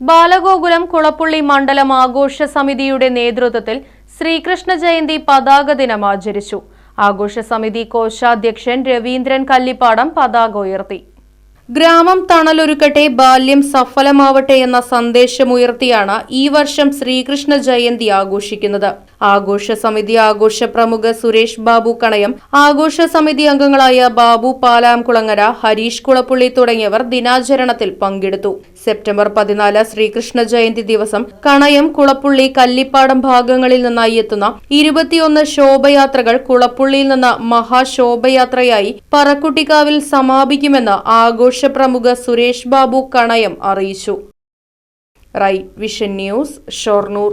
Balagokulam Kulappully മണ്ഡലം ആഘോഷ സമിതിയുടെ നേതൃത്വത്തിൽ ശ്രീകൃഷ്ണ ജയന്തി പതാക ദിനം ആചരിച്ചു. ആഘോഷ സമിതി കോശാധ്യക്ഷൻ രവീന്ദ്രൻ കല്ലിപ്പാടം പതാക ഉയർത്തി. ഗ്രാമം തണലൊരുക്കട്ടെ ബാല്യം സഫലമാവട്ടെ എന്ന സന്ദേശമുയർത്തിയാണ് ഈ വർഷം ശ്രീകൃഷ്ണ ജയന്തി ആഘോഷിക്കുന്നത്. ആഘോഷ സമിതി ആഘോഷ പ്രമുഖ സുരേഷ് ബാബു കണയം ആഘോഷ സമിതി അംഗങ്ങളായ ബാബു പാലാംകുളങ്ങര ഹരീഷ് കുളപ്പുള്ളി തുടങ്ങിയവർ ദിനാചരണത്തിൽ പങ്കെടുത്തു. സെപ്റ്റംബർ പതിനാല് ശ്രീകൃഷ്ണ ജയന്തി ദിവസം കണയം കുളപ്പുള്ളി കല്ലിപ്പാടം ഭാഗങ്ങളിൽ നിന്നായി എത്തുന്ന ഇരുപത്തിയൊന്ന് ശോഭയാത്രകൾ കുളപ്പുള്ളിയിൽ നിന്ന് മഹാശോഭയാത്രയായി പറക്കുട്ടിക്കാവിൽ സമാപിക്കുമെന്ന് ആഘോഷ പ്രമുഖ സുരേഷ് ബാബു കണയം അറിയിച്ചു. Rai vision news Shoranur.